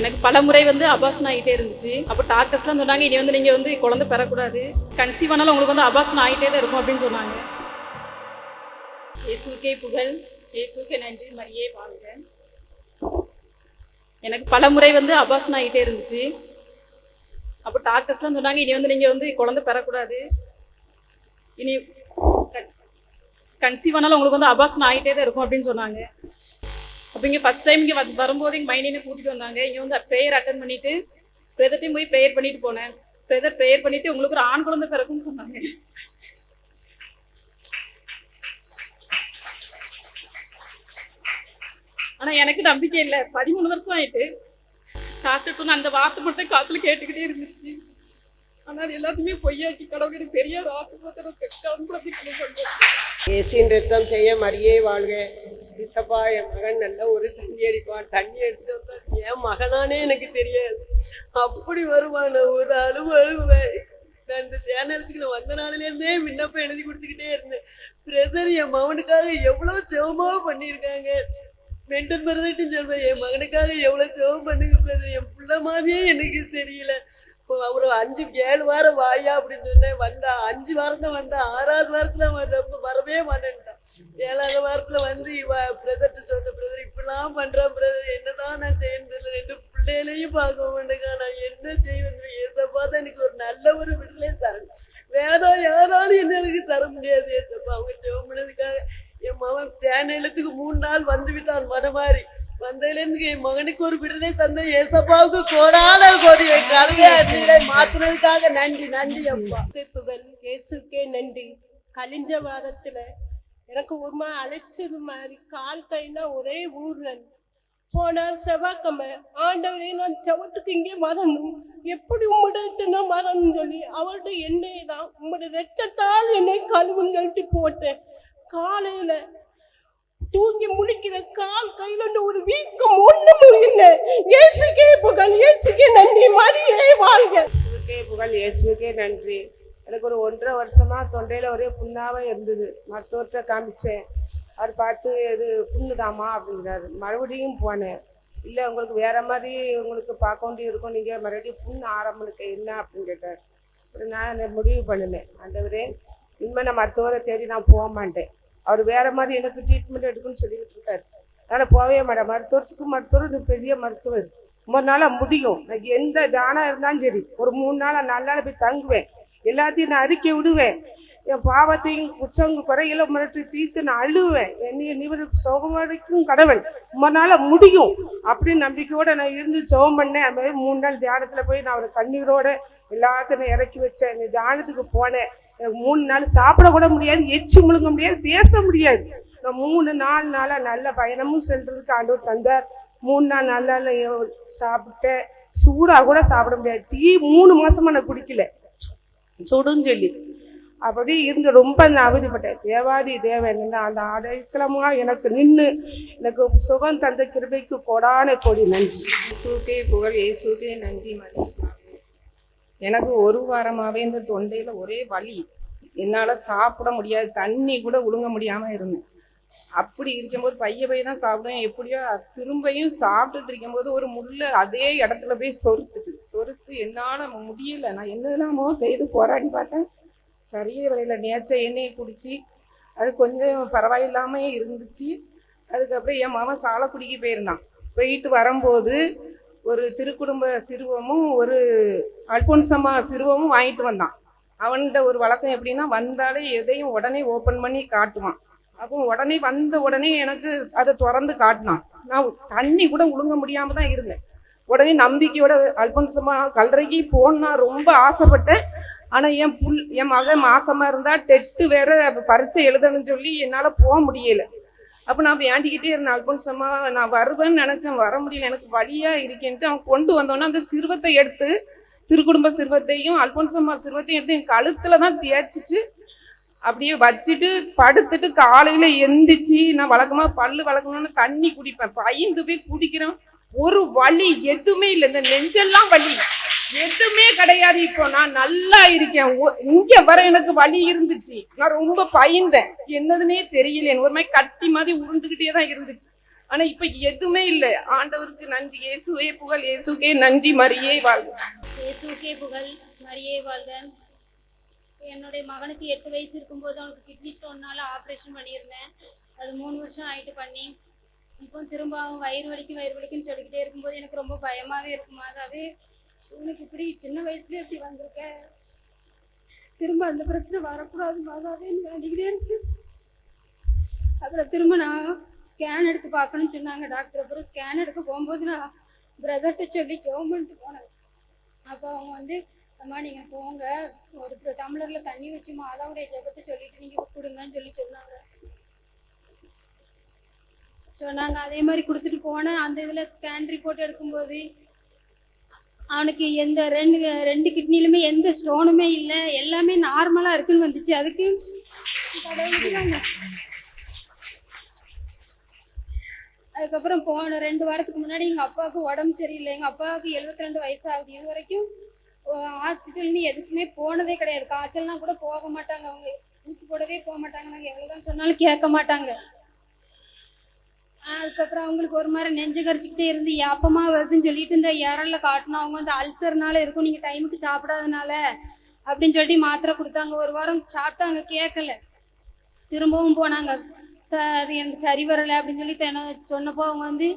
எனக்கு பல முறை வந்து அபாஷன் ஆகிட்டே இருந்துச்சு. அப்போ டாக்டர்ஸ்லாம் சொன்னாங்க இனி வந்து நீங்கள் வந்து குழந்தை பெறக்கூடாது. கன்சீவ் ஆனாலும் உங்களுக்கு வந்து அபாஷன் ஆகிட்டே தான் இருக்கும் அப்படின்னு சொன்னாங்க. இயேசுக்கே புகழ். இயேசுக்கே நன்றி. மரியே வாழ்க. எனக்கு பல முறை வந்து அபாஷன் ஆகிட்டே இருந்துச்சு. அப்போ டாக்டர்ஸ்லாம் சொன்னாங்க இனி வந்து நீங்கள் வந்து குழந்தை பெறக்கூடாது. இனி கன்சீவ் ஆனாலும் உங்களுக்கு வந்து அபாஷன் ஆகிட்டே தான் இருக்கும் அப்படின்னு சொன்னாங்க. அப்போ இங்கே ஃபஸ்ட் டைம் இங்கே வந்து வரும்போது எங்கள் மைண்டினை கூட்டிகிட்டு வந்தாங்க. இங்கே வந்து ப்ரேயர் அட்டன் பண்ணிவிட்டு பிரதர்ட்டையும் போய் ப்ரேயர் பண்ணிட்டு போனேன். பிரதர் ப்ரேயர் பண்ணிவிட்டு உங்களுக்கு ஒரு ஆண் குழந்தை பிறக்கும்னு சொன்னாங்க. ஆனால் எனக்கு நம்பிக்கை இல்லை. பதிமூணு வருஷம் ஆயிட்டு. டாக்டர் சொன்ன அந்த வார்த்தை மட்டும் காத்துல கேட்டுக்கிட்டே இருந்துச்சு. ஆனால் அது எல்லாத்தையுமே பொய்யாக்கி கடவுள் எனக்கு பெரிய ஒரு ஆசீர்வாதம் கண்புறத்தி கொடுங்க இயேசின் ரத்தம் செய்ய மரியே வாழ்க. இசப்பா என் மகன் நல்ல ஒரு தண்ணி அடிப்பான் தண்ணி அடிச்சு வந்தா என் மகனானே எனக்கு தெரியாது. அப்படி வருவான் நான் ஒரு அழுவு அழுவேன் நான் இந்த சேனலுக்கு நான் வந்த நாளிலேருந்தே விண்ணப்பம் எழுதி கொடுத்துக்கிட்டே இருந்தேன். பிரதர் என் மகனுக்காக எவ்வளோ செவமாக பண்ணியிருக்காங்க. மென்டன் பிரதர்ட்டும் சொல்வேன் என் மகனுக்காக எவ்வளோ செவம் பண்ணுங்க பிரதர் என் பிள்ளை மாதிரியே எனக்கு தெரியல. ஒரு அஞ்சு ஏழு வாரம் வாயா அப்படின்னு சொன்னேன் வந்தா அஞ்சு வாரம் தான் வந்தா ஆறாவது வாரத்துல வர்றப்ப வரவே மாட்டேன்ட்டான். ஏழாவது வாரத்துல வந்து இவ பிரதர்ட்ட சொன்ன பிரதர் இப்படிலாம் பண்றான் பிரதர் என்னதான் நான் செய்யணும் தெரியல. ரெண்டு பிள்ளைகளையும் பார்க்க மாட்டேங்க. நான் என்ன செய்வேன் ஏசப்பா தான் எனக்கு ஒரு நல்ல ஒரு விடுதலை தரணும். வேற யாராலும் என்ன எனக்கு தர முடியாது. ஏசப்பா அவங்க ஜெபம் என் மகன் தேன எழுத்துக்கு மூணு நாள் வந்து விட்டான் மனமாறி. வந்ததுலேருந்து என் மகனுக்கு ஒரு விடுதலை தந்த ஏசப்பாவுக்கு கோடான கோடி என் கருவியை மாத்துனதுக்காக நன்றி நன்றி அப்பா. புகழ் இயேசுக்கே நன்றி. கலிஞ்ச வாரத்துல எனக்கு ஒரு மாதிரி அழைச்சது மாதிரி கால் கைனா ஒரே ஊர்லன் போனால் செவ்வாய்க்கிழமை ஆண்டவரே நான் செவத்துக்கு இங்கே வரணும். எப்படி உம்மிடத்து நான் வரணும்னு சொல்லி அவர்கிட்ட எண்ணெய் தான் உம்முடைய வெட்டத்தால் என்னை கழுவுன்னு சொல்லிட்டு போட்டேன். காலையில தூங்கி முழிக்கிற கால் கையில இருந்து ஒரு வீக்கம் ஒண்ணும் இல்லை இயேசுக்கே புகழ் இயேசுக்கே நன்றி மரியே வாழ்க நாள் இயேசுக்கே நன்றி. எனக்கு ஒரு ஒன்றரை வருஷமாக தொண்டையில் ஒரே புண்ணாகவே இருந்தது. மருத்துவத்தை காமிச்சேன். அவர் பார்த்து இது புண்ணுதாம்மா? அப்படிங்கிறாரு. மறுபடியும் போனேன். இல்லை உங்களுக்கு வேறு மாதிரி உங்களுக்கு பார்க்க வேண்டி இருக்கும். நீங்கள் மறுபடியும் புண்ணு ஆரம்பிக்க என்ன? அப்படின்னு கேட்டார். அப்புறம் நான் முடிவு பண்ணினேன். ஆண்டவரே இனிமேல் நான் மருத்துவரை தேடி நான் போக மாட்டேன். அவர் வேறு மாதிரி எனக்கு ட்ரீட்மெண்ட் எடுக்கணும்னு சொல்லிக்கிட்டு இருக்காரு. அதனால் போகவே மாட்டேன். மருத்துவத்துக்கு மருத்துவர் இது பெரிய மருத்துவர். ஒரு நாளாக முடியும். எனக்கு எந்த தானம் இருந்தாலும் சரி. ஒரு மூணு நாளாக நாலு நாள் போய் தங்குவேன். எல்லாத்தையும் நான் அறிக்கை விடுவேன். என் பாவத்தையும் குற்றம் குறைகளை மிரட்டி தீர்த்து நான் அழுவேன். என்னைய நிவருக்கு வரைக்கும் கடவுள். ரொம்ப நாளாக முடியும். அப்படின்னு நம்பிக்கையோட நான் இருந்து சோகம் பண்ணேன். அது மாதிரி மூணு நாள் தியானத்தில் போய் நான் ஒரு கண்ணீரோட எல்லாத்தையும் இறக்கி வச்சேன். இந்த தியானத்துக்கு போனேன். எனக்கு மூணு நாள் சாப்பிட கூட முடியாது. எச்சி முழுங்க முடியாது. பேச முடியாது. நான் மூணு நாலு நாளாக நல்ல பயணமும் செல்றதுக்கு ஆண்டவர் தந்தார். மூணு நாள் நல்லா சாப்பிட்டேன். சூடாக கூட சாப்பிட முடியாது. டீ மூணு மாசமா நான் குடிக்கல. சுடுன்னு சொல்லி. அப்படி இருந்து ரொம்ப நான் அவதிப்பட்டேன். தேவாதி தேவன் அந்த அடைக்கலமாக எனக்கு நின்று எனக்கு சுகம் தந்த கிருபைக்கு கொடான கொடி நன்றி. இயேசுக்கே புகழ் இயேசுக்கே நன்றி மதி எனக்கு ஒரு வாரமாகவே இந்த தொண்டையில் ஒரே வலி. என்னால் சாப்பிட முடியாது. தண்ணி கூட ஒழுங்க முடியாமல் இருந்தேன். அப்படி இருக்கும்போது பைய பைய தான் சாப்பிடுவேன் எப்படியோ திரும்பியும் சாப்பிட்டுட்டு இருக்கும்போது ஒரு முள்ள அதே இடத்துல போய் சொருத்துட்டு சொருத்து என்னால் முடியல. நான் என்னெல்லாமோ செய்து போராடி பார்த்தேன். சரியே வரையில நேச்ச எண்ணெயை குடித்து அது கொஞ்சம் பரவாயில்லாமே இருந்துச்சு. அதுக்கப்புறம் என் மாமன் சாலக்குடிக்கு போயிருந்தான். போயிட்டு வரும்போது ஒரு திருக்குடும்ப சிறுவமும் ஒரு அல்போன்சம்மா சிறுவமும் வாங்கிட்டு வந்தான். அவன்கிட்ட ஒரு வழக்கம் எப்படின்னா வந்தாலே எதையும் உடனே ஓப்பன் பண்ணி காட்டுவான். அப்போ உடனே வந்த உடனே எனக்கு அதை திறந்து காட்டினான். நான் தண்ணி கூட ஒழுங்க முடியாம தான் இருந்தேன். உடனே நம்பிக்கையோட அல்பன்சமா கல்லறைக்கு போனா ரொம்ப ஆசைப்பட்டேன். ஆனா என் புல் என் மகன் மாசமா இருந்தா டெட்டு வேற பரீட்சை எழுதணும்னு சொல்லி என்னால போக முடியல. அப்போ நான் வேண்டிக்கிட்டே இருந்தேன். அல்பன்சமா நான் வருவேன்னு நினைச்சேன். வர முடியல. எனக்கு வழியா இருக்கேன்ட்டு அவன் கொண்டு வந்தோன்னே அந்த சிறுவத்தை எடுத்து திருக்குடும்ப சிறுவத்தையும் அல்பன்சம்மா சிறுவத்தையும் எடுத்து என் கழுத்துல தான் தேய்ச்சிட்டு அப்படியே வச்சுட்டு படுத்துட்டு காலையில எந்திரிச்சு நான் வழக்கமா பல்லு வளர்க்கணும்னு தண்ணி குடிப்பேன். பயந்து போய் குடிக்கிறேன் ஒரு வலி எதுவுமே இல்லை. இந்த நெஞ்செல்லாம் வலி. எதுவுமே கிடையாது. இப்போ நான் நல்லா இருக்கேன். இங்க வர எனக்கு வலி இருந்துச்சு. நான் ரொம்ப பயந்தேன். என்னதுன்னே தெரியல. ஒரு மாதிரி கட்டி மாதிரி உருண்டுகிட்டே தான் இருந்துச்சு. ஆனா இப்ப எதுவுமே இல்லை. ஆண்டவருக்கு நன்றி. இயேசுவே புகழ். இயேசுக்கே நன்றி. மரியே வாழ்க. இயேசுக்கே புகழ். மரியே வாழ்க. என்னுடைய மகனுக்கு எட்டு வயசு இருக்கும்போது அவனுக்கு கிட்னி ஸ்டோன்னால ஆப்ரேஷன் பண்ணியிருந்தேன். அது மூணு வருஷம் ஆயிட்டு பண்ணி. இப்போ திரும்ப அவன் வயிறு வலிக்கும் வயிறு வலிக்குன்னு சொல்லிக்கிட்டே இருக்கும்போது எனக்கு ரொம்ப பயமாவே இருக்கும் அதாவே உனக்கு இப்படி சின்ன வயசுல இப்படி வந்திருக்க. திரும்ப அந்த பிரச்சனை வரக்கூடாது மாதாவே வேண்டிக்கிட்டே இருக்கு. அப்புறம் திரும்ப நான் ஸ்கேன் எடுத்து பார்க்கணும்னு சொன்னாங்க டாக்டர் அப்புறம் ஸ்கேன் எடுக்க போகும்போது நான் பிரதர்கிட்ட சொல்லி கவர்மெண்ட்டு போனேன். அப்போ அவங்க வந்து அம்மா நீங்கள் போங்க. ஒரு டம்ளரில் தண்ணி வச்சு மாதாவுடைய ஜெபத்தை சொல்லிட்டு நீங்கள் கொடுங்கன்னு சொல்லி சொன்னாங்க. சொன்னாங்க அதே மாதிரி கொடுத்துட்டு போனேன். அந்த இதில் ஸ்கேன் ரிப்போர்ட் எடுக்கும்போது அவனுக்கு எந்த ரெண்டு ரெண்டு கிட்னிலுமே எந்த ஸ்டோனுமே இல்லை. எல்லாமே நார்மலாக இருக்குன்னு வந்துச்சு. அதுக்கு அதுக்கப்புறம் போன ரெண்டு வாரத்துக்கு முன்னாடி எங்கள் அப்பாவுக்கு உடம்பு சரியில்லை. எங்கள் அப்பாவுக்கு 72 ரெண்டு வயசு ஆகுது. இது வரைக்கும் ஹாஸ்பிட்டல்னு எதுக்குமே போனதே கிடையாது. காய்ச்சல்னா கூட போக மாட்டாங்க அவங்க. ஊசி போடவே போக மாட்டாங்க. நாங்கள் எவ்வளோதான் சொன்னாலும் கேட்க மாட்டாங்க. அதுக்கப்புறம் அவங்களுக்கு ஒரு மாதிரி நெஞ்சு கரிச்சிக்கிட்டே இருந்து யாப்பமா வருதுன்னு சொல்லிட்டு இந்த இரல்ல காட்டணும் அவங்க வந்து அல்சர்னால இருக்கும். நீங்கள் டைமுக்கு சாப்பிடாதனால அப்படின்னு சொல்லிட்டு மாத்திரை கொடுத்தாங்க. ஒரு வாரம் சாப்பிட்டாங்க கேட்கல. திரும்பவும் போனாங்க. சார் எனக்கு சரி வரலை அப்படின்னு சொல்லி தென- சொன்னப்போ அவங்க வந்து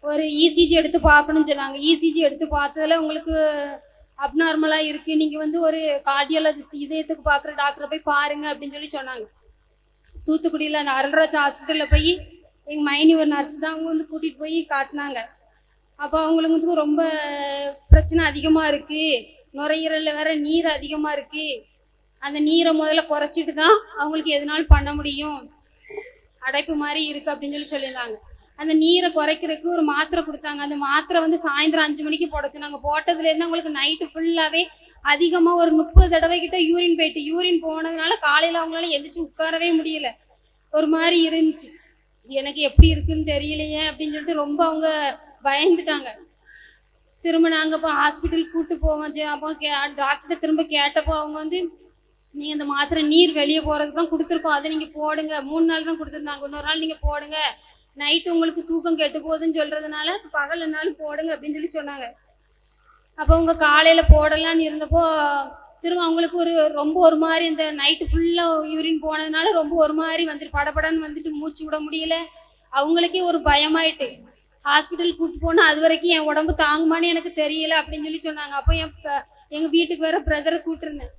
ஒரு இசிஜி எடுத்து பார்க்கணும்னு சொன்னாங்க. இசிஜி எடுத்து பார்த்ததுல உங்களுக்கு அப்நார்மலாக இருக்குது நீங்கள் வந்து ஒரு கார்டியாலஜிஸ்ட் இதயத்துக்கு பார்க்குற டாக்டரை போய் பாருங்க அப்படின்னு சொல்லி சொன்னாங்க. தூத்துக்குடியில் அந்த அருள்ராஜ் ஹாஸ்பிட்டலில் போய் எங்கள் மைனி ஒரு நர்ஸ் தான் அவங்க வந்து கூட்டிகிட்டு போய் காட்டினாங்க. அப்போ அவங்களுக்கு வந்து ரொம்ப பிரச்சனை அதிகமாக இருக்குது நுரையீரலில் வேற நீர் அதிகமாக இருக்குது அந்த நீரை முதல்ல குறைச்சிட்டு தான் அவங்களுக்கு எதனாலும் பண்ண முடியும். அடைப்பு மாதிரி இருக்கு அப்படின்னு சொல்லி சொல்லியிருந்தாங்க. அந்த நீரை குறைக்கிறதுக்கு ஒரு மாத்திரை கொடுத்தாங்க. அந்த மாத்திரை வந்து சாயந்தரம் அஞ்சு மணிக்கு போட சொன்னாங்க போட்டதுலேருந்து அவங்களுக்கு நைட்டு ஃபுல்லாகவே அதிகமாக ஒரு முப்பது தடவை கிட்ட யூரின் போயிட்டு யூரின் போனதுனால காலையில் அவங்களால எந்திரிச்சு உட்காரவே முடியல. ஒரு மாதிரி இருந்துச்சு. எனக்கு எப்படி இருக்குன்னு தெரியலையே அப்படின்னு சொல்லிட்டு ரொம்ப அவங்க பயந்துட்டாங்க. திரும்ப நாங்கள் இப்போ ஹாஸ்பிட்டல் கூட்டு போவோம். அப்போ கே டாக்டர் திரும்ப கேட்டப்போ அவங்க வந்து நீங்கள் இந்த மாத்திரை நீர் வெளியே போகிறதுக்கு தான் கொடுத்துருக்கோம். அதை நீங்கள் போடுங்க. மூணு நாள் தான் கொடுத்துருந்தாங்க. இன்னொரு நாள் நீங்கள் போடுங்க. நைட்டு உங்களுக்கு தூக்கம் கெட்டு போகுதுன்னு சொல்கிறதுனால என்னாலும் போடுங்க அப்படின்னு சொல்லி சொன்னாங்க. அப்போ அவங்க காலையில் போடலான்னு இருந்தப்போ திரும்ப அவங்களுக்கு ஒரு ரொம்ப ஒரு மாதிரி இந்த நைட்டு ஃபுல்லாக யூரின் போனதுனால ரொம்ப ஒரு மாதிரி வந்துட்டு படபடன்னு வந்துட்டு மூச்சு விட முடியல. அவங்களுக்கே ஒரு பயமாயிட்டு. ஹாஸ்பிட்டல் கூட்டு போனால் அது வரைக்கும் என் உடம்பு தாங்குமான்னு எனக்கு தெரியல அப்படின்னு சொல்லி சொன்னாங்க. அப்போ என் எங்க வீட்டுக்கு வேற பிரதரை கூட்டிருந்தேன்.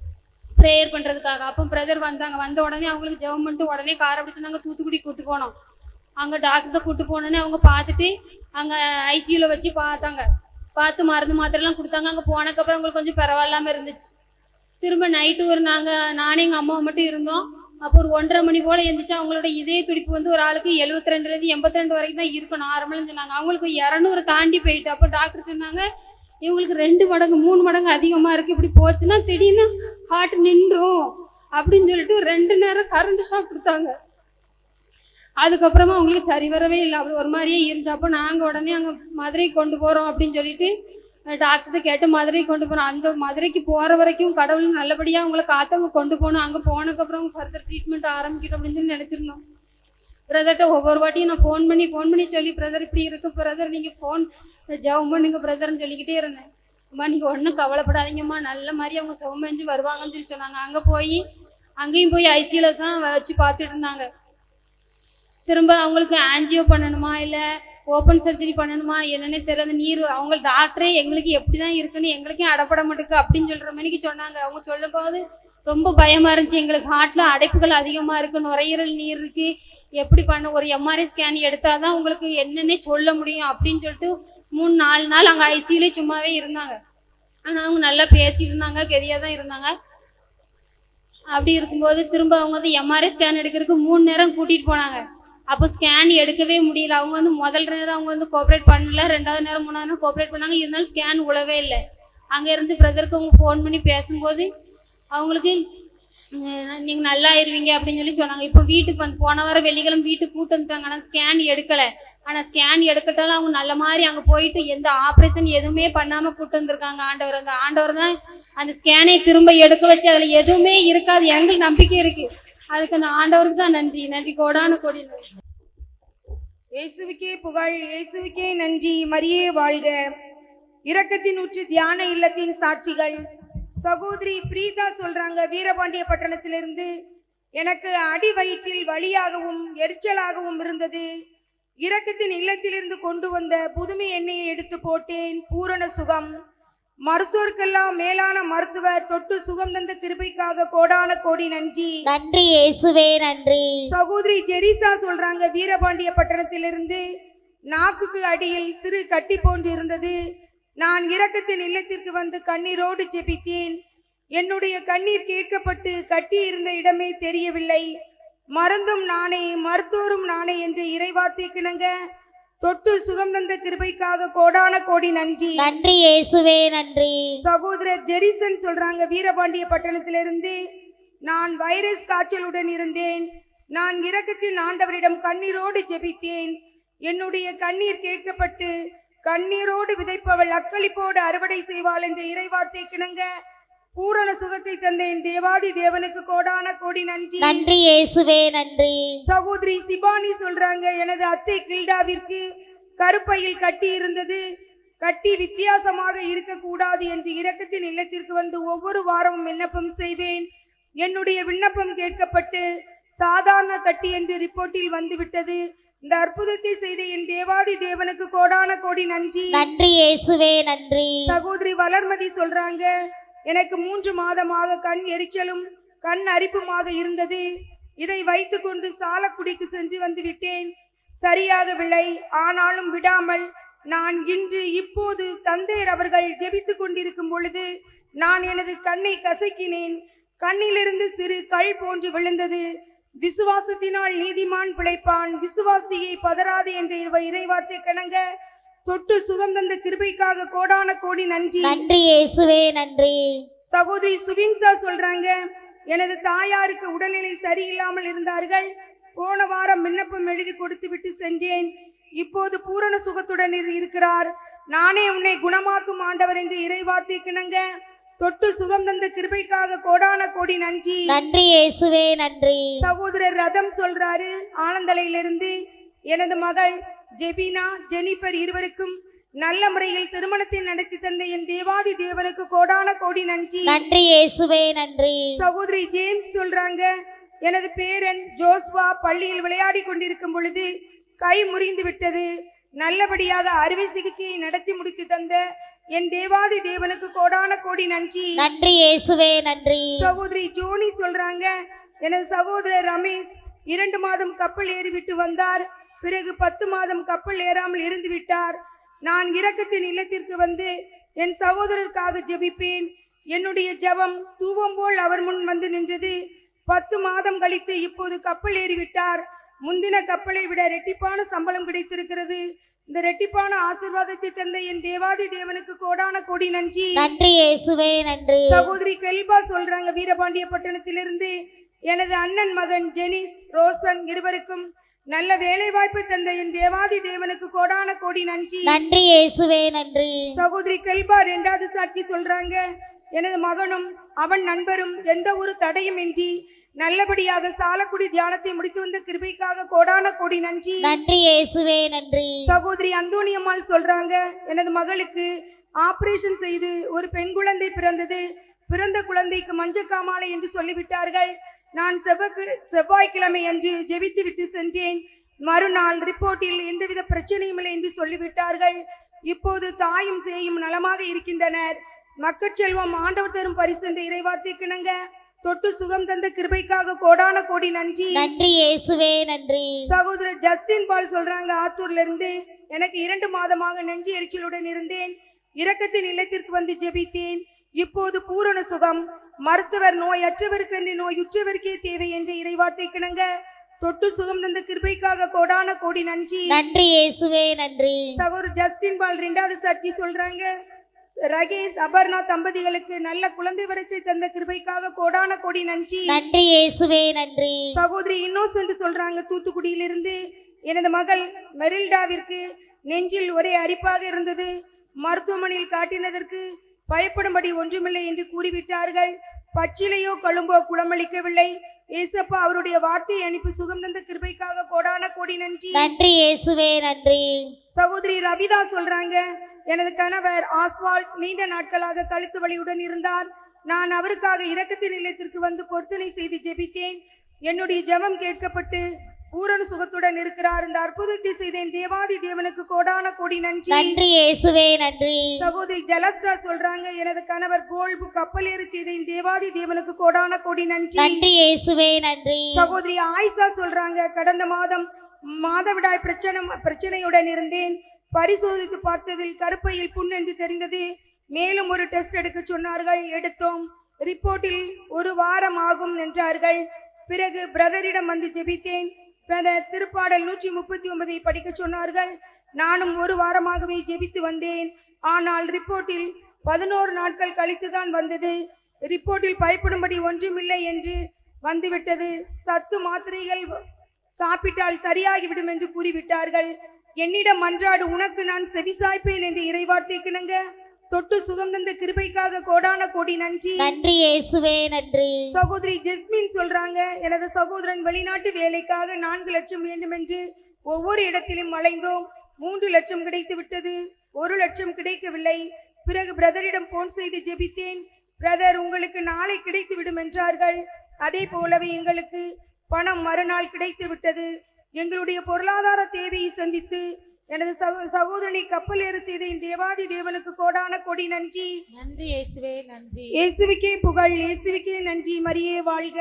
ப்ரேயர் பண்றதுக்காக. அப்போ பிரதர் வந்தாங்க. வந்த உடனே அவங்களுக்கு ஜெபம் பண்ணிட்டு உடனே காரை பிடிச்சு நாங்கள் தூத்துக்குடி கூட்டு போனோம். அங்கே டாக்டர் கூட்டு போனோன்னே அவங்க பார்த்துட்டு அங்கே ஐசியூல வச்சு பார்த்தாங்க. பார்த்து மருந்து மாத்திரைலாம் கொடுத்தாங்க. அங்கே போனதுக்கப்புறம் அவங்களுக்கு கொஞ்சம் பரவாயில்லாம இருந்துச்சு. திரும்ப நைட்டு ஒரு நாங்கள் நானே எங்கள் அம்மா மட்டும் இருந்தோம். அப்போ ஒரு ஒன்றரை மணி போல் எழுந்திரிச்சு அவங்களோட இதய துடிப்பு வந்து ஒரு ஆளுக்கு எழுபத்தி ரெண்டுலேருந்து எண்பத்தி ரெண்டு வரைக்கும் தான் இருக்கும் நார்மல்னு சொன்னாங்க. அவங்களுக்கு இரநூறு தாண்டி போயிட்டு. அப்போ டாக்டர் சொன்னாங்க இவங்களுக்கு ரெண்டு மடங்கு மூணு மடங்கு அதிகமாக இருக்குது இப்படி போச்சுன்னா திடீர்னு ஹார்ட் நின்றும். அப்படின்னு சொல்லிட்டு ரெண்டு நேரம் கரண்ட் ஷாக் கொடுத்தாங்க. அதுக்கப்புறமா அவங்களுக்கு சரி வரவே இல்லை. அப்படி ஒரு மாதிரியே இருந்துச்சு. நாங்கள் உடனே அங்கே மதுரைக்கு கொண்டு போகிறோம் அப்படின்னு சொல்லிட்டு டாக்டர்கிட்ட கேட்டு மதுரைக்கு கொண்டு போனோம். அந்த மதுரைக்கு போகிற வரைக்கும் கடவுள் நல்லபடியாக அவங்கள காத்தவங்க கொண்டு போகணும் அங்கே போனதுக்கப்புறம் ஃபர்தர் ட்ரீட்மெண்ட் ஆரம்பிக்கணும் அப்படின்னு சொல்லி நினச்சிருந்தோம். பிரதர்கிட்ட ஒவ்வொரு வாட்டியும் நான் ஃபோன் பண்ணி ஃபோன் பண்ணி சொல்லி பிரதர் இப்படி இருக்கு பிரதர் நீங்கள் ஃபோன் ஜெபம் பண்ணுங்க பிரதர்னு சொல்லிக்கிட்டே இருந்தேன். அம்மா நீங்கள் ஒன்றும் கவலைப்படாதீங்கம்மா. நல்ல மாதிரி அவங்க சுகமெஞ்சு வருவாங்கன்னு சொல்லி சொன்னாங்க. அங்கே போய் அங்கேயும் போய் ஐசியூவில் தான் வச்சு பார்த்துட்டு இருந்தாங்க. திரும்ப அவங்களுக்கு ஆன்ஜியோ பண்ணணுமா? இல்லை ஓப்பன் சர்ஜரி பண்ணணுமா? என்னன்னே தெரியாது. நீர் அவங்க டாக்டரே எங்களுக்கு எப்படி தான் இருக்குன்னு எங்களுக்கே அடப்பட மாட்டேக்கு அப்படின்னு சொல்கிற மாதிரிக்கு சொன்னாங்க. அவங்க சொல்லும் போது ரொம்ப பயமாக இருந்துச்சு. எங்களுக்கு ஹார்ட்டில் அடைப்புகள் அதிகமாக இருக்குது நுரையீரல் நீர் இருக்கு. எப்படி பண்ண ஒரு எம்ஆர்ஐ ஸ்கேன் எடுத்தால் தான் உங்களுக்கு என்னென்னே சொல்ல முடியும் அப்படின்னு சொல்லிட்டு மூணு நாலு நாள் அங்கே ஐசியூலே சும்மாவே இருந்தாங்க. ஆனால் அவங்க நல்லா பேசிட்டு இருந்தாங்க. கெதியாக தான் இருந்தாங்க. அப்படி இருக்கும்போது திரும்ப அவங்க வந்து எம்ஆர்ஐ ஸ்கேன் எடுக்கிறதுக்கு மூணு நேரம் கூட்டிகிட்டு போனாங்க. அப்போ ஸ்கேன் எடுக்கவே முடியல. அவங்க வந்து முதல் நேரம் அவங்க வந்து கோஆப்ரேட் பண்ணல. ரெண்டாவது நேரம் மூணாவது நேரம் கோஆப்ரேட் பண்ணாங்க. இருந்தாலும் ஸ்கேன் உழவே இல்லை. அங்கே இருந்து பிரதருக்கு அவங்க ஃபோன் பண்ணி பேசும்போது அவங்களுக்கு நீங்கள் நல்லா ஆயிருவீங்க அப்படின்னு சொல்லி சொன்னாங்க. இப்போ வீட்டுக்கு வந்து போன வாரம் வெள்ளிக்கிழமை வீட்டுக்கு கூட்டு வந்துட்டாங்க. ஆனால் ஸ்கேன் எடுக்கலை. ஆனால் ஸ்கேன் எடுக்கட்டாலும் அவங்க நல்ல மாதிரி அங்கே போயிட்டு எந்த ஆப்ரேஷன் எதுவுமே பண்ணாமல் கூட்டு வந்திருக்காங்க. ஆண்டவர் அந்த ஆண்டவர் தான் அந்த ஸ்கேனை திரும்ப எடுக்க வச்சு அதில் எதுவுமே இருக்காது. எங்களுக்கு நம்பிக்கை இருக்குது அதுக்கு அந்த ஆண்டவருக்கு தான் நன்றி. நன்றி. கோடான கோடி நன்றி. இயேசுவுக்கே புகழ் இயேசுவுக்கே நன்றி. மரியே வாழ்க. இரக்கத்தின் ஊற்று தியான இல்லத்தின் சாட்சிகள். சகோதரி பிரீதா சொல்றாங்க வீரபாண்டிய பட்டணத்திலிருந்து. எனக்கு அடி வயிற்றில் வலியாகவும் எரிச்சலாகவும் இருந்தது. இரக்கத்தின் இல்லத்திலிருந்து கொண்டு வந்த புதுமை எண்ணெயை எடுத்து போட்டேன். பூரண சுகம். மருத்துவர்க்கெல்லாம் மேலான மருத்துவர் தொட்டு சுகம் தந்த கிருபைக்காக கோடான கோடி நன்றி. நன்றி இயேசுவே நன்றி. சகோதரி ஜெரிசா சொல்றாங்க வீரபாண்டிய பட்டணத்திலிருந்து நாக்குக்கு அடியில் சிறு கட்டி போன்று இருந்தது நான் இரக்கத்தின் இல்லத்திற்கு வந்து கண்ணீரோடு ஜெபித்தேன். என்னுடைய கண்ணீர் கேட்கப்பட்டு கட்டி இருந்த இடமே தெரியவில்லை. மருந்தும் நானே மருத்துவரும் நானே என்று இறைவார்த்தை கிணங்க தொட்டு சுகம் தந்த கிருபைக்காக கோடான கோடி நன்றி. நன்றி இயேசுவே நன்றி. சகோதரர் ஜெரிசன் சொல்றாங்க வீரபாண்டிய பட்டணத்திலிருந்து நான் வைரஸ் காய்ச்சலுடன் இருந்தேன். நான் இரக்கத்தின் ஆண்டவரிடம் கண்ணீரோடு ஜெபித்தேன். என்னுடைய கண்ணீர் கேட்கப்பட்டு கண்ணீரோடு விதைப்பவள் அக்களிப்போடு அறுவடை செய்வாள் என்ற இறைவார்த்தை கிணங்க பூரண சுகத்தை தந்த என் தேவாதி தேவனுக்கு கோடான கோடி நன்றி. நன்றி இயேசுவே நன்றி. சகோதரி சிபானி சொல்றாங்க எனது அத்தை கில்டாவிற்கு கருப்பையில் கட்டி இருந்தது. கட்டி வித்தியாசமாக இருக்கக்கூடாது என்று இரக்கத்தின் இல்லத்திற்கு வந்து ஒவ்வொரு வாரமும் விண்ணப்பம் செய்வேன். என்னுடைய விண்ணப்பம் கேட்கப்பட்டு சாதாரண கட்டி என்று ரிப்போர்ட்டில் வந்துவிட்டது. இந்த அற்புதத்தை செய்த என் தேவாதி தேவனுக்கு கோடான கோடி நன்றி. நன்றி இயேசுவே நன்றி. சகோதரி வளர்மதி சொல்றாங்க எனக்கு மூன்று மாதமாக கண் எரிச்சலும் கண் அரிப்புமாக இருந்தது. இதை வைத்துக்கொண்டு சாலக்குடிக்கு சென்று வந்து விட்டேன். சரியாகவில்லை ஆனாலும் விடாமல் நான் இன்று இப்போது தந்தையர் அவர்கள் ஜெபித்துக் கொண்டிருக்கும் பொழுது நான் எனது கண்ணை கசக்கினேன். கண்ணிலிருந்து சிறு கல் போன்று விழுந்தது. விசுவாசத்தினால் நீதிமான் பிழைப்பான். விசுவாசியை பதறாது என்ற இறைவார்த்தை கணங்க தொட்டு சுகம் தந்த கிருபைக்காக கோடான கோடி நன்றி. நன்றி இயேசுவே நன்றி. சகோதரி சுபின்சா சொல்றாங்க எனது தாயாருக்கு உடல்நிலை சரியில்லாமல் இருந்தார்கள். போன வாரம் விண்ணப்பம் எழுதி கொடுத்து விட்டு சென்றேன். இப்போது பூரண சுகத்துடன் இரு- இருக்கிறார். நானே உன்னை குணமாக்கும் ஆண்டவர் என்று இறைவார்த்தை கிணங்க தொட்டு சுகம் தந்த கிருபைக்காக கோடான கோடி நன்றி. நன்றி இயேசுவே நன்றி. சகோதரர் ரதம் சொல்றாரு ஆனந்தலையிலிருந்து எனது மகள் ஜெபினா ஜெனிஃபர் இருவருக்கும் நல்ல முறையில் திருமணத்தை நடத்தி தந்த என் தேவாதி தேவனுக்கு கோடான கோடி நன்றி. நன்றி இயேசுவே நன்றி. சகோதரி ஜேம்ஸ் சொல்றாங்க எனது பேரன் ஜோஸ்வா பள்ளியில் விளையாடி கொண்டிருக்கும் பொழுது கை முறிந்து விட்டது. நல்லபடியாக அறுவை சிகிச்சையை நடத்தி முடித்து தந்த என் தேவாதி தேவனுக்கு கோடான கோடி நன்றி. நன்றி இயேசுவே நன்றி. சகோதரி ஜோனி சொல்றாங்க எனது சகோதரர் ரமேஷ் இரண்டு மாதம் கப்பல் ஏறிவிட்டு வந்தார். பிறகு பத்து மாதம் கப்பல் ஏறாமல் இருந்து விட்டார். நான் இரக்கத்தின் இல்லத்திற்கு வந்து என் சகோதரருக்காக ஜெபிப்பேன். என்னுடைய ஜெபம் தூவம் போல் அவர் முன் வந்து நின்றது. பத்து மாதம் கழித்து இப்போது கப்பல் ஏறிவிட்டார். முந்தின கப்பலை விட ரெட்டிப்பான சம்பளம் கிடைத்திருக்கிறது. இந்த ரெட்டிப்பான ஆசீர்வாதத்தை தந்த என் தேவாதி தேவனுக்கு கோடான கோடி நன்றி. நன்றி இயேசுவே நன்றி. சகோதரி கெல்பா சொல்றாங்க வீரபாண்டிய பட்டணத்திலிருந்து எனது அண்ணன் மகன் ஜெனிஸ் ரோசன் இருவருக்கும் நல்ல வேலை வாய்ப்பு தந்த என் தேவாதி தேவனுக்கு கோடான கோடி நன்றி. நன்றி இயேசுவே நன்றி. சகோதரி கெல்பா இரண்டாவது சாட்சி சொல்றாங்க. எனது மகனும் அவன் நண்பரும் எந்த ஒரு தடையும் இன்றி நல்லபடியாக சாலக்குடி தியானத்தை முடித்து வந்த கிருபைக்காக கோடான கோடி நன்றி. நன்றி இயேசுவே நன்றி. சகோதரி அந்தோணியம்மாள் சொல்றாங்க எனது மகளுக்கு ஆபரேஷன் செய்து ஒரு பெண் குழந்தை பிறந்தது. பிறந்த குழந்தைக்கு மஞ்சக்காமாலை என்று சொல்லிவிட்டார்கள். நான் செவ்வாய்க்கு செவ்வாய்க்கிழமை அன்று ஜெபித்து விட்டு சென்றேன். மறுநாள் ரிப்போர்ட்டில் எந்தவித பிரச்சனையும் இல்லை என்று சொல்லிவிட்டார்கள். இப்போது தாயும் சேயும் நலமாக இருக்கின்றனர். மக்கட்செல்வம் ஆண்டவர் தரும் பரிசு இறைவார்த்தை கிணங்க தொட்டு சுகம் தந்த கிருபைக்காக கோடான கோடி நன்றி. நன்றி இயேசுவே நன்றி. சகோதரர் ஜஸ்டின் பால் சொல்றாங்க ஆத்தூர்ல இருந்து எனக்கு இரண்டு மாதமாக நெஞ்சு எரிச்சலுடன் இருந்தேன். இரக்கத்தின் இல்லத்திற்கு வந்து ஜெபித்தேன். இப்போது பூரண சுகம் மருத்துவர் நோய் அற்றவருக்கு நோய் உற்றவருக்கே தேவை என்ற இறைவார்த்தை கிணங்க தொட்டு சுகம் தந்த கிருபைக்காக கோடான கோடி நன்றி. நன்றி இயேசுவே நன்றி. சகோதரர் ஜஸ்டின் பால் ரெண்டாவது சாட்சி சொல்றாங்க ரகேஷ் அபர்ணா தம்பதிகளுக்கு நல்ல குழந்தை வரத்தை தந்த கிருபைக்காக கோடான கோடி நன்றி. நன்றி இயேசுவே நன்றி. சகோதரி இன்னோசென்ட் சொல்றாங்க தூத்துக்குடியிலிருந்து எனது மகள் மெரில்டாவிற்கு நெஞ்சில் ஒரே அரிப்பாக இருந்தது. மருத்துவமனையில் காட்டினதற்கு பயப்படும்படி ஒன்றுமில்லை என்று கூறிவிட்டார்கள். பச்சிலையோ கழும்போ குளமளிக்கவில்லை ஏசப்பா அவருடைய வார்த்தையை அனுப்பி சுகம் தந்த கிருபைக்காக கோடான கோடி நன்றி. நன்றி இயேசுவே நன்றி. சகோதரி ரவிதா சொல்றாங்க எனது கணவர் ஆஸ்வால்ட் நீண்ட நாட்களாக கழுத்து வலியுடன் இருந்தார். நான் அவருக்காக இரக்கத்தின் நிலையத்திற்கு வந்து பொருத்தனை செய்து ஜெபித்தேன். என்னுடைய ஜெபம் கேட்கப்பட்டு பூரண சுகத்துடன் இருக்கிறார் இந்த அற்புதத்தை செய்தேன். தேவாதி தேவனுக்கு கோடான கோடி நன்றி. நன்றி இயேசுவே நன்றி. சகோதரி ஜலஸ்டா சொல்றாங்க எனது கணவர் கோல்பு கப்பல் ஏறி செய்தேன். தேவாதி தேவனுக்கு கோடான கோடி நன்றி. நன்றி இயேசுவே நன்றி. சகோதரி ஆயிஷா சொல்றாங்க கடந்த மாதம் மாதவிடாய் பிரச்சனை பிரச்சனையுடன் இருந்தேன். பரிசோதித்து பார்த்ததில் கருப்பையில் புண் என்று தெரிந்தது. மேலும் ஒரு டெஸ்ட் எடுக்க சொன்னார்கள். எடுத்தோம். ரிப்போர்ட்டில் ஒரு வாரம் ஆகும் என்றார்கள். பிறகு பிரதரிடம் வந்து ஜெபித்தேன். திருப்பாடல் நூற்றி முப்பத்தி ஒன்பதை படிக்க சொன்னார்கள். நானும் ஒரு வாரமாகவே ஜெபித்து வந்தேன். ஆனால் ரிப்போர்ட்டில் பதினோரு நாட்கள் கழித்து தான் வந்தது. ரிப்போர்ட்டில் பயப்படும்படி ஒன்றுமில்லை என்று வந்துவிட்டது. சத்து மாத்திரைகள் சாப்பிட்டால் சரியாகிவிடும் என்று கூறிவிட்டார்கள். என்னிடம் மன்றாடு உனக்கு நான் செவிசாய்ப்பேன் என்று இறைவார்த்தை கிணங்க தொட்டு சுகம் தந்த கிருபைக்காக கோடான கோடி நன்றி. நன்றி இயேசுவே நன்றி. சகோதரி ஜெஸ்மின் சொல்றாங்க எனது சகோதரன் வெளிநாட்டு வேலைக்காக நான்கு லட்சம் வேண்டும் என்று ஒவ்வொரு இடத்திலும் அலைந்தோம். மூன்று லட்சம் கிடைத்து விட்டது ஒரு லட்சம் கிடைக்கவில்லை. பிறகு பிரதரிடம் போன் செய்து ஜெபித்தேன். பிரதர் உங்களுக்கு நாளை கிடைத்து விடும் என்றார்கள். அதே போலவே எங்களுக்கு பணம் மறுநாள் கிடைத்து விட்டது. எங்களுடைய பொருளாதார தேவையை சந்தித்து எனது சகோ சகோதரனை கப்பல் ஏற செய்த என் தேவாதி தேவனுக்கு கோடான கொடி நன்றி. நன்றி இயேசுவே நன்றி. இயேசுவுக்கே புகழ் இயேசுவுக்கே நன்றி. மரியே வாழ்க.